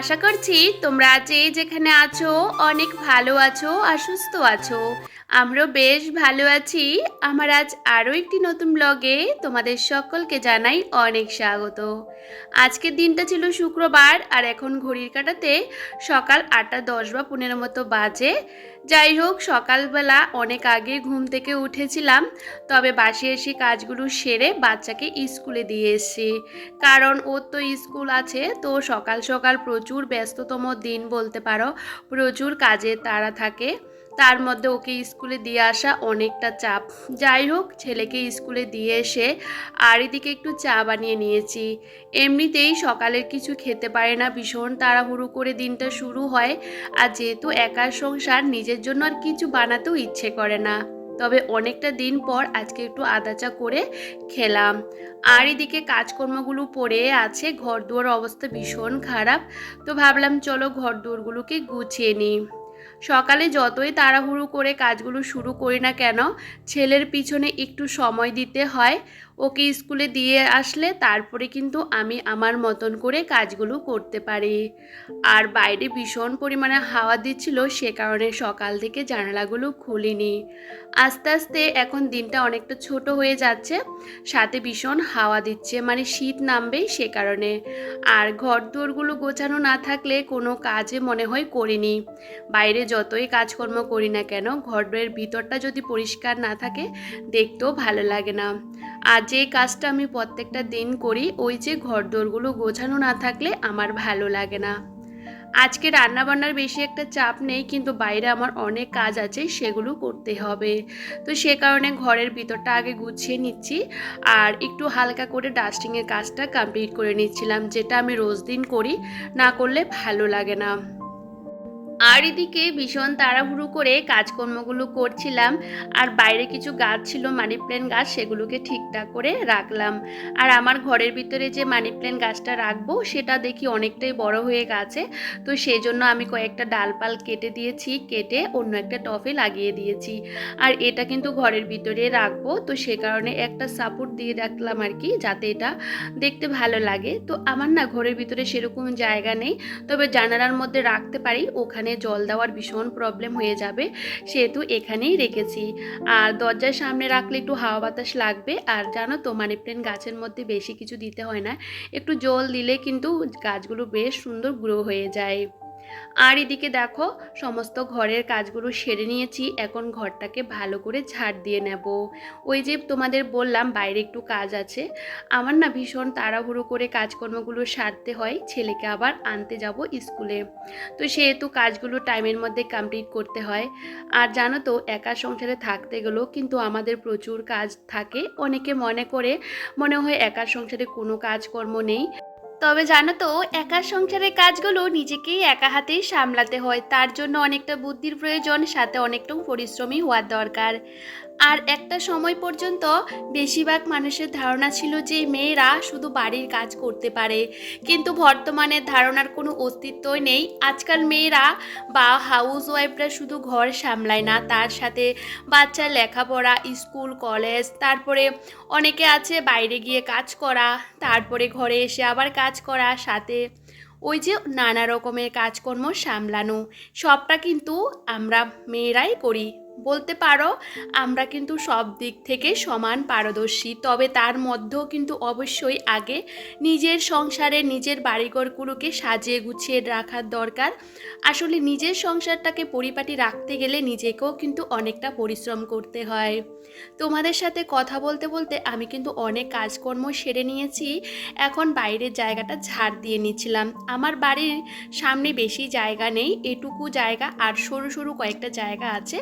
আশা করছি তোমরা যে যেখানে আছো, অনেক ভালো আছো আর সুস্থ আছো। আমরাও বেশ ভালো আছি। আমার আজ আরও একটি নতুন ব্লগে তোমাদের সকলকে জানাই অনেক স্বাগত। আজকের দিনটা ছিল শুক্রবার আর এখন ঘড়ির কাটাতে সকাল আটটা দশ বা পনেরো মতো বাজে। যাই হোক, সকালবেলা অনেক আগে ঘুম থেকে উঠেছিলাম, তবে বাসে এসে কাজগুলো সেরে বাচ্চাকে স্কুলে দিয়ে এসছি। কারণ ওর তো স্কুল আছে, তো সকাল সকাল প্রচুর ব্যস্ততম দিন বলতে পারো, প্রচুর কাজের তাড়া থাকে। তার মধ্যে ওকে স্কুলে দিয়ে আসা অনেকটা চাপ। যাই হোক, ছেলেকে স্কুলে দিয়ে এসে আর এদিকে একটু চা বানিয়ে নিয়েছি। এমনিতেই সকালের কিছু খেতে পারে না, ভীষণ তাড়াহুড়ো করে দিনটা শুরু হয়। আর যেহেতু একার সংসার, নিজের জন্য আর কিছু বানাতেও ইচ্ছে করে না। তবে অনেকটা দিন পর আজকে একটু আদা চা করে খেলাম। আর এদিকে কাজকর্মগুলো পড়ে আছে ঘর দুয়ার অবস্থা ভীষণ খারাপ। তো ভাবলাম, চলো ঘর দুয়ারগুলোকে গুছিয়ে নিই। সকালে যতই তাড়াহুড়ো করে কাজগুলো শুরু করি না কেন, ছেলের পিছনে একটু সময় দিতে হয়, ওকে স্কুলে দিয়ে আসলে তারপরে কিন্তু আমি আমার মতন করে কাজগুলো করতে পারি। আর বাইরে ভীষণ পরিমাণে হাওয়া দিচ্ছিল, সে কারণে সকাল থেকে জানালাগুলো খুলিনি। আস্তে আস্তে এখন দিনটা অনেকটা ছোট হয়ে যাচ্ছে, সাথে ভীষণ হাওয়া দিচ্ছে মানে শীত নামবেই সে কারণে। আর ঘর দুয়ারগুলো গোছানো না থাকলে কোনো কাজে মনে হয় করিনি। বাইরে যতই কাজকর্ম করি না কেন, ঘরের ভিতরটা যদি পরিষ্কার না থাকে, দেখতেও ভালো লাগে না। আর যে কাজটা আমি প্রত্যেকটা দিন করি, ওই যে ঘর দোরগুলো গোছানো না থাকলে আমার ভালো লাগে না। আজকে রান্নাবান্নার বেশি একটা চাপ নেই, কিন্তু বাইরে আমার অনেক কাজ আছে, সেগুলো করতে হবে। তো সে কারণে ঘরের ভিতরটা আগে গুছিয়ে নিচ্ছি, আর একটু হালকা করে ডাস্টিংয়ের কাজটা কমপ্লিট করে নিচ্ছিলাম, যেটা আমি রোজ দিন করি, না করলে ভালো লাগে না। আর এদিকে ভীষণ তাড়াহুড়ো করে কাজকর্মগুলো করছিলাম, আর বাইরে কিছু গাছ ছিল মানি প্ল্যান্ট গাছ, সেগুলোকে ঠিকঠাক করে রাখলাম। আর আমার ঘরের ভিতরে যে মানি প্ল্যান্ট গাছটা রাখব, সেটা দেখি অনেকটাই বড় হয়ে গেছে। তো সেই জন্য আমি কয়েকটা ডালপাল কেটে দিয়েছি, কেটে অন্য একটা টফে লাগিয়ে দিয়েছি। আর এটা কিন্তু ঘরের ভিতরে রাখব, তো সে কারণে একটা সাপোর্ট দিয়ে রাখলাম আর কি, যাতে এটা দেখতে ভালো লাগে। তো আমার না ঘরের ভিতরে সেরকম জায়গা নেই, তবে জানালার মধ্যে রাখতে পারি, ওখানে জল দেওয়ার ভীষণ প্রবলেম হয়ে যাবে, সেহেতু এখানেই রেখেছি। আর দরজার সামনে রাখলে একটু হাওয়া বাতাস লাগবে, আর জানো তো মানি প্ল্যান্ট গাছের মধ্যে বেশি কিছু দিতে হয় না। একটু জল দিলে কিন্তু গাছগুলো বেশ সুন্দর গ্রো হয়ে যায়। আর এদিকে দেখো, সমস্ত ঘরের কাজগুলো সেরে নিয়েছি, এখন ঘরটাকে ভালো করে ঝাড় দিয়ে নেব। ওই যে তোমাদের বললাম, বাইরে একটু কাজ আছে। আমার না ভীষণ তাড়াহুড়ো করে কাজকর্মগুলো সারতে হয়, ছেলেকে আবার আনতে যাব স্কুলে। তো সেহেতু কাজগুলো টাইমের মধ্যে কমপ্লিট করতে হয়। আর জানো তো, একা সংসারে থাকতে গেলেও কিন্তু আমাদের প্রচুর কাজ থাকে। অনেকে মনে করে, মনে হয় একা সংসারে কোনো কাজকর্ম নেই। তবে জানো তো, একা সংসারের কাজগুলো নিজেকেই একা হাতেই সামলাতে হয়। তার জন্য অনেকটা বুদ্ধির প্রয়োজন, সাথে অনেকটাও পরিশ্রমী হওয়ার দরকার। আর একটা সময় পর্যন্ত বেশিরভাগ মানুষের ধারণা ছিল যে মেয়েরা শুধু বাড়ির কাজ করতে পারে। কিন্তু বর্তমানে ধারণার কোনো অস্তিত্বই নেই। আজকাল মেয়েরা বা হাউস ওয়াইফরা শুধু ঘর সামলায় না, তার সাথে বাচ্চার লেখাপড়া, স্কুল, কলেজ, তারপরে অনেকে আছে বাইরে গিয়ে কাজ করা, তারপরে ঘরে এসে আবার কাজ করা, সাথে ওই যে নানা রকমের কাজকর্ম সামলানো। সবটা কিন্তু আমরা মেয়েরাই করি। বলতে পারো, আমরা কিন্তু সব দিক থেকে সমান পারদর্শী। তবে তার মধ্যেও কিন্তু অবশ্যই আগে নিজের সংসারে নিজের বাড়িঘরগুলোকে সাজিয়ে গুছিয়ে রাখার দরকার। আসলে নিজের সংসারটাকে পরিপাটি রাখতে গেলে নিজেকেও কিন্তু অনেকটা পরিশ্রম করতে হয়। তোমাদের সাথে কথা বলতে বলতে আমি কিন্তু অনেক কাজকর্ম সেরে নিয়েছি। এখন বাইরের জায়গাটা ঝাড় দিয়ে নিচ্ছিলাম। আমার বাড়ির সামনে বেশি জায়গা নেই, এটুকু জায়গা আর সরু সরু কয়েকটা জায়গা আছে।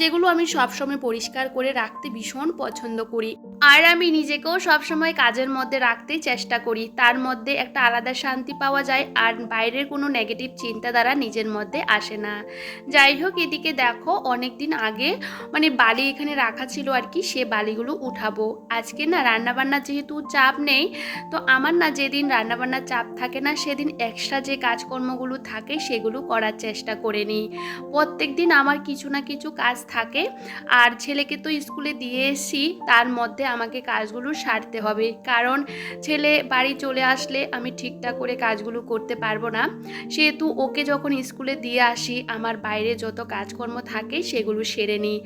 যেগুলো আমি সবসময় পরিষ্কার করে রাখতে ভীষণ পছন্দ করি। আর আমি নিজেকেও সবসময় কাজের মধ্যে রাখতে চেষ্টা করি। তার মধ্যে একটা আলাদা শান্তি পাওয়া যায় আর বাইরের কোনো নেগেটিভ চিন্তাধারা নিজের মধ্যে আসে না। যাই হোক, এদিকে দেখো অনেক দিন আগে মানে বালি এখানে রাখা ছিল আর কি, সে বালিগুলো উঠাবো। আজকে না রান্নাবান্না যেহেতু চাপ নেই, তো আমার না যেদিন রান্নাবান্নার চাপ থাকে না, সেদিন এক্সট্রা যে কাজকর্মগুলো থাকে সেগুলো করার চেষ্টা করে নিই। প্রত্যেক দিন আমার কিছু না কিছু কাজ থাকে। আর ছেলেকে তো স্কুলে দিয়ে এসি তার মধ্যে আমাকে কাজগুলো সারতে হবে। কারণ ছেলে বাড়ি চলে আসলে আমি ঠিকঠাক করে কাজগুলো করতে পারব না। সেহেতু ওকে যখন স্কুলে দিয়ে আসি, আমার বাইরে যত কাজকর্ম থাকে সেগুলো সেরে নিই।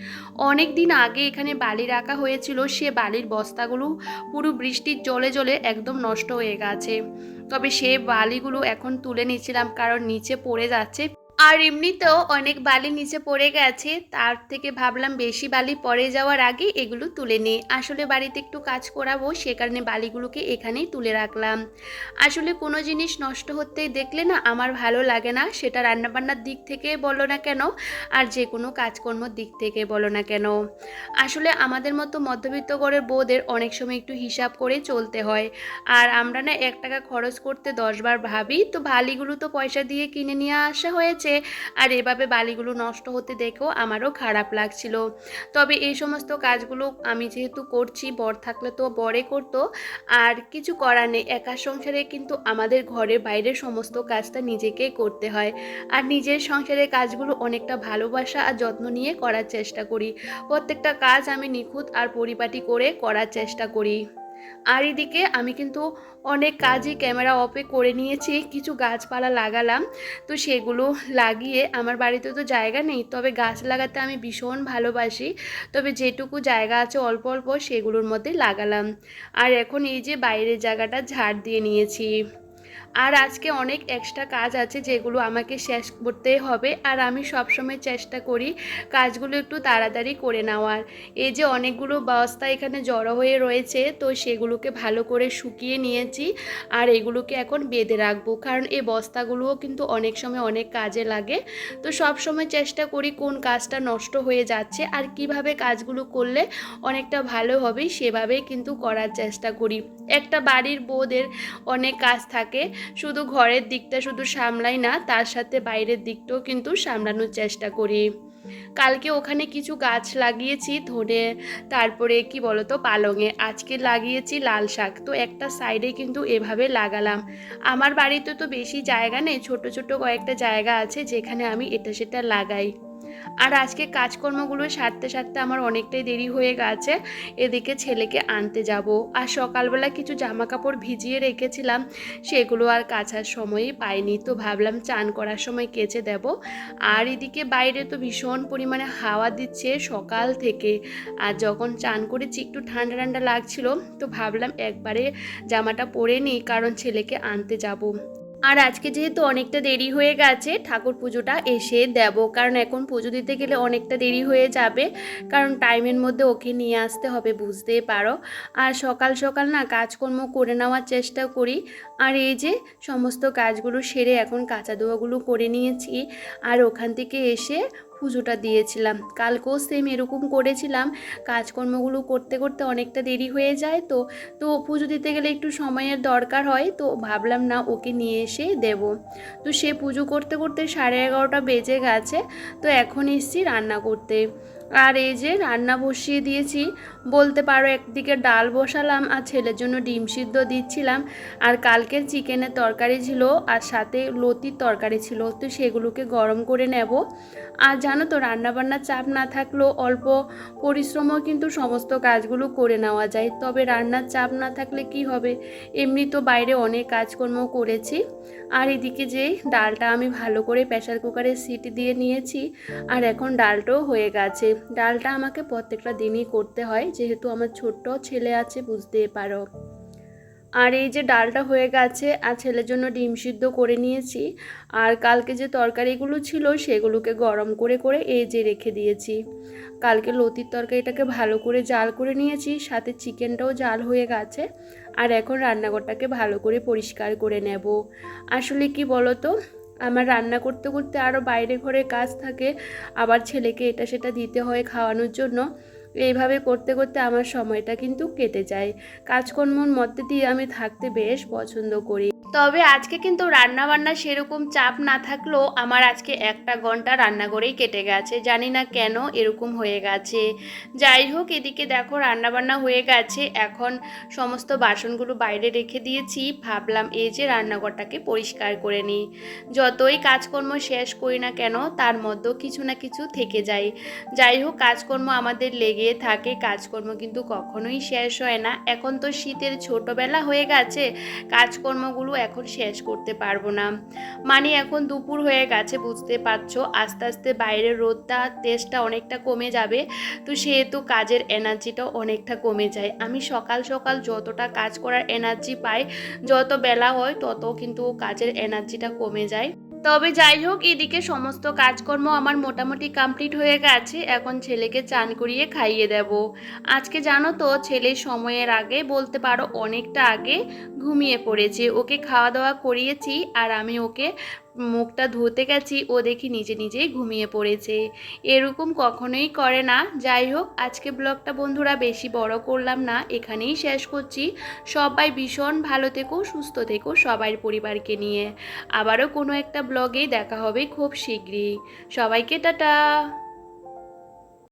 অনেক দিন আগে এখানে বালি রাখা হয়েছিল, সে বালির বস্তাগুলো পুরো বৃষ্টির জলে জলে একদম নষ্ট হয়ে গেছে। তবে সে বালিগুলো এখন তুলে নিয়েছিলাম, কারণ নিচে পড়ে যাচ্ছে। আর এমনিতেও অনেক বালি নিচে পড়ে গেছে, তার থেকে ভাবলাম বেশি বালি পড়ে যাওয়ার আগে এগুলো তুলে নিই। আসলে বাড়িতে একটু কাজ করাবো, সে কারণে বালিগুলোকে এখানেই তুলে রাখলাম। আসলে কোনো জিনিস নষ্ট হতে দেখলে না আমার ভালো লাগে না, সেটা রান্নাবান্নার দিক থেকে বলো না কেন, আর যে কোনো কাজকর্মর দিক থেকে বলো না কেন। আসলে আমাদের মতো মধ্যবিত্ত ঘরের বউদের অনেক সময় একটু হিসাব করে চলতে হয়। আর আমরা না এক টাকা খরচ করতে দশবার ভাবি, তো বালিগুলো তো পয়সা দিয়ে কিনে নিয়ে আসা হয়েছে। আর এভাবে বালিগুলো নষ্ট হতে দেখেও আমারও খারাপ লাগছিল। তবে এই সমস্ত কাজগুলো আমি যেহেতু করছি, বর থাকলে তো বরে করতো। আর কিছু করার নেই, একা সংসারে কিন্তু আমাদের ঘরে বাইরের সমস্ত কাজটা নিজেকেই করতে হয়। আর নিজের সংসারের কাজগুলো অনেকটা ভালোবাসা আর যত্ন নিয়ে করার চেষ্টা করি। প্রত্যেকটা কাজ আমি নিখুঁত আর পরিপাটি করে করার চেষ্টা করি। আর এদিকে আমি কিন্তু অনেক কাজই ক্যামেরা অপে করে নিয়েছি, কিছু গাছপালা লাগালাম। তো সেগুলো লাগিয়ে আমার বাড়িতে তো জায়গা নেই, তবে গাছ লাগাতে আমি ভীষণ ভালোবাসি। তবে যেটুকু জায়গা আছে অল্প অল্প সেগুলোর মধ্যে লাগালাম। আর এখন এই যে বাইরের জায়গাটা ঝাড় দিয়ে নিয়েছি। আর আজকে অনেক এক্সট্রা কাজ আছে যেগুলো আমাকে শেষ করতে হবে। আর আমি সবসময় চেষ্টা করি কাজগুলো একটু তাড়াতাড়ি করে নেওয়ার। এই যে অনেকগুলো বস্তা এখানে জড়ো হয়ে রয়েছে, তো সেগুলোকে ভালো করে শুকিয়ে নিয়েছি আর এগুলোকে এখন বেঁধে রাখব। কারণ এই বস্তাগুলোও কিন্তু অনেক সময় অনেক কাজে লাগে। তো সব সময় চেষ্টা করি কোন কাজটা নষ্ট হয়ে যাচ্ছে আর কীভাবে কাজগুলো করলে অনেকটা ভালো হবে সেভাবেই কিন্তু করার চেষ্টা করি। একটা বাড়ির বউদের অনেক কাজ থাকে শুধু ঘরের দিকটা শুধু সামলাই না, তার সাথে বাইরের দিকটাও কিন্তু সামলানোর চেষ্টা করি। কালকে ওখানে কিছু গাছ লাগিয়েছি ধরে তারপরে কি বলতো, পালঙে। আজকে লাগিয়েছি লাল শাক। তো একটা সাইডে কিন্তু এভাবে লাগালাম। আমার বাড়িতে তো বেশি জায়গা নেই, ছোট ছোট কয়েকটা জায়গা আছে যেখানে আমি এটা সেটা লাগাই। আর আজকে কাজকর্মগুলো সারতে সারতে আমার অনেকটাই দেরি হয়ে গেছে। এদিকে ছেলেকে আনতে যাব। আর সকালবেলা কিছু জামা কাপড় ভিজিয়ে রেখেছিলাম, সেগুলো আর কাচার সময়ই পাইনি। তো ভাবলাম চান করার সময় কেচে দেব। আর এদিকে বাইরে তো ভীষণ পরিমাণে হাওয়া দিচ্ছে সকাল থেকে। আর যখন চান করেছি, একটু ঠান্ডা ঠান্ডা লাগছিল। তো ভাবলাম একবারে জামাটা পরে নিই, কারণ ছেলেকে আনতে যাব। আর আজকে যেহেতু অনেকটা দেরি হয়ে গেছে, ঠাকুর পুজোটা এসে দেব। কারণ এখন পুজো দিতে গেলে অনেকটা দেরি হয়ে যাবে। কারণ টাইমের মধ্যে ওকে নিয়ে আসতে হবে, বুঝতেই পারো। আর সকাল সকাল না কাজকর্ম করে নেওয়ার চেষ্টা করি। আর এই যে সমস্ত কাজগুলো সেরে এখন কাঁচা দোয়াগুলো করে নিয়েছি। আর ওখান থেকে এসে পুজোটা দিয়েছিলাম। কালকেও সেম এরকম করেছিলাম। কাজকর্মগুলো করতে করতে অনেকটা দেরি হয়ে যায় তো তো পুজো দিতে গেলে একটু সময়ের দরকার হয় তো ভাবলাম না ওকে নিয়ে এসে দেব। তো সে পুজো করতে করতে সাড়ে এগারোটা বেজে গেছে। তো এখন এসছি রান্না করতে। আর এই যে রান্না বসিয়ে দিয়েছি, বলতে পারো একদিকে ডাল বসালাম আর ছেলের জন্য ডিম সিদ্ধ দিচ্ছিলাম, আর কালকের চিকেনের তরকারি ছিল আর সাথে লতির তরকারি ছিল, তো সেগুলোকে গরম করে নেব। আর জানো তো, রান্নাবান্নার চাপ না থাকলেও অল্প পরিশ্রমও কিন্তু সমস্ত কাজগুলো করে নেওয়া যায়, তবে রান্নার চাপ না থাকলে কি হবে? এমনি তো বাইরে অনেক কাজকর্ম করেছি। আর এদিকে যে ডালটা আমি ভালো করে প্রেশার কুকারে সিটি দিয়ে নিয়েছি, আর এখন ডালটাও হয়ে গেছে। ডালটা আমাকে প্রত্যেকটা দিনই করতে হয়, যেহেতু আমার ছোট্ট ছেলে আছে বুঝতেই পারো। আর এই যে ডালটা হয়ে গেছে, আর ছেলের জন্য ডিম সিদ্ধ করে নিয়েছি, আর কালকে যে তরকারিগুলো ছিল, সেগুলোকে গরম করে করে এই যে রেখে দিয়েছি। কালকে লতির তরকারিটাকে ভালো করে জাল করে নিয়েছি, সাথে চিকেনটাও জাল হয়ে গেছে, আর এখন রান্নাঘরটাকে ভালো করে পরিষ্কার করে নেব। আসলে কি বলো তো আমার রান্না করতে করতে আরও বাইরে ঘরে কাজ থাকে, আবার ছেলেকে এটা সেটা দিতে হয় খাওয়ানোর জন্য। এইভাবে করতে করতে আমার সময়টা কিন্তু কেটে যায়। কাজকর্মর মধ্যে দিয়ে আমি থাকতে বেশ পছন্দ করি। তবে আজকে কিন্তু রান্না বান্না সেরকম চাপ না থাকলেও আমার আজকে একটা ঘণ্টা রান্না করেই কেটে গেছে। জানি না কেন এরকম হয়ে গেছে। যাই হোক, এদিকে দেখো রান্না বান্না হয়ে গেছে। এখন সমস্ত বাসনগুলো বাইরে রেখে দিয়েছি। ভাবলাম এই যে রান্নাঘরটাকে পরিষ্কার করে নিই। যতই কাজকর্ম শেষ করি না কেন, তার মধ্যেও কিছু না কিছু থেকে যায়। যাই হোক, কাজকর্ম আমাদের লেগে থাকে। কাজকর্ম কিন্তু কখনোই শেষ হয় না। এখন তো শীতের ছোটবেলা হয়ে গেছে। কাজকর্মগুলো এখন শেষ করতে পারব না। মানে এখন দুপুর হয়ে গেছে, বুঝতে পারছ? আস্তে আস্তে বাইরের রোদটা, তেজটা অনেকটা কমে যাবে। তো সেহেতু কাজের এনার্জিটাও অনেকটা কমে যায়। আমি সকাল সকাল যতটা কাজ করার এনার্জি পাই, যত বেলা হয়, তত কিন্তু কাজের এনার্জিটা কমে যায়। তবে যাই হোক, এদিকে সমস্ত কাজকর্ম আমার মোটামুটি কমপ্লিট হয়ে গেছে। এখন ছেলেকে চান করিয়ে খাইয়ে দেব। আজকে জানো তো, ছেলে সময়ের আগে বলতে পারো অনেকটা আগে ঘুমিয়ে পড়েছে। ওকে খাওয়া দাওয়া করিয়েছি আর আমি ওকে মুখটা ধুতে গেছি, ও দেখি নিজে নিজেই ঘুমিয়ে পড়েছে। এরকম কখনোই করে না। যাই হোক, আজকে ব্লগটা বন্ধুরা বেশি বড় করলাম না, এখানেই শেষ করছি। সবাই ভীষণ ভালো থেকো, সুস্থ থেকো সবাই পরিবারকে নিয়ে। আবারও কোনো একটা ব্লগেই দেখা হবে খুব শীঘ্রই। সবাইকে টাটা!